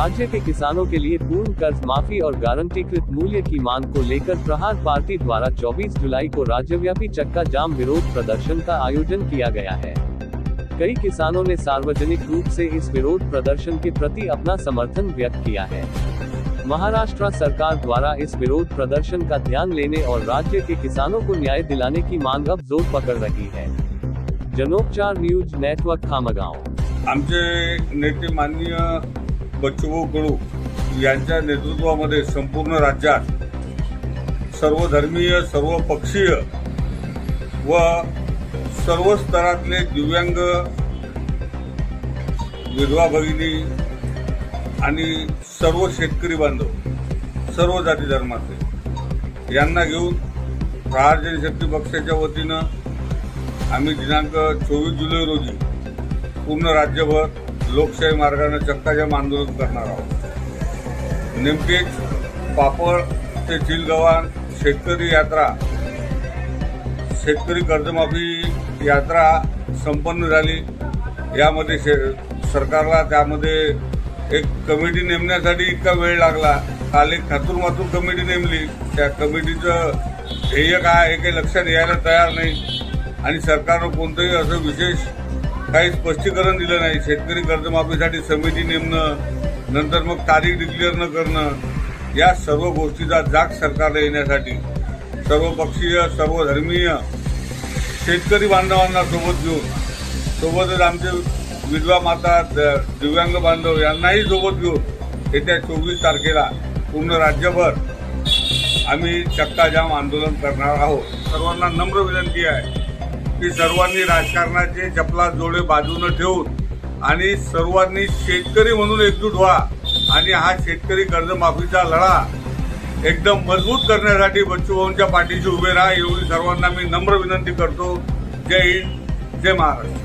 राज्य के किसानों के लिए पूर्ण कर्ज माफ़ी और गारंटीकृत मूल्य की मांग को लेकर प्रहार पार्टी द्वारा 24 जुलाई को राज्यव्यापी चक्का जाम विरोध प्रदर्शन का आयोजन किया गया है। कई किसानों ने सार्वजनिक रूप से इस विरोध प्रदर्शन के प्रति अपना समर्थन व्यक्त किया है। महाराष्ट्र सरकार द्वारा इस विरोध प्रदर्शन का ध्यान लेने और राज्य के किसानों को न्याय दिलाने की मांग अब ज़ोर पकड़ रही है। Janopchar news network Khamgaon. आमचे नेते माननीय बच्चूभाऊ कडू यांच्या नेतृत्वामध्ये संपूर्ण राज्यात सर्व धर्मीय सर्व पक्षीय व सर्व स्तरातले दिव्यांग विधवा भगिनी आणि सर्व शेतकरी बांधव सर्व जाती धर्माचे यांना घेऊन प्रहार जनशक्ती पक्षाच्या वतीनं आम्ही दिनांक चोवीस जुलै रोजी पूर्ण राज्यभर लोकशाही मार्गाने चक्काजाम आंदोलन करणार आहोत. नेमकेच पापड ते चिलगव्हाण शेतकरी यात्रा शेतकरी कर्जमाफी यात्रा संपन्न झाली. यामध्ये शे सरकारला त्यामध्ये एक कमिटी नेमण्यासाठी इतका वेळ लागला. काल एक खातूरमातूर कमिटी नेमली. त्या कमिटीचं ध्येय काय हे काही लक्षात यायला तयार नाही. आणि सरकारनं कोणतंही असं विशेष काही स्पष्टीकरण दिलं नाही. शेतकरी कर्जमाफीसाठी समिती नेमणं नंतर मग तारीख डिक्लेअर न करणं या सर्व गोष्टीचा जाग सरकारला येण्यासाठी सर्वपक्षीय सर्वधर्मीय शेतकरी बांधवांना सोबत घेऊन सोबतच आमचे विधवा माता द- दिव्यांग बांधव यांनाही सोबत घेऊन येत्या चोवीस तारखेला पूर्ण राज्यभर आम्ही चक्काजाम आंदोलन करणार आहोत. सर्वांना नम्र विनंती आहे. की सर्वांनी राजकारणाचे चपला जोडे बाजूनं ठेवून आणि सर्वांनी शेतकरी म्हणून एकजूट व्हा आणि हा शेतकरी कर्जमाफीचा लढा एकदम मजबूत करण्यासाठी बच्चूभाऊंच्या पाठीशी उभे राहा एवढी सर्वांना मी नम्र विनंती करतो. जय हिंद जय महाराष्ट्र.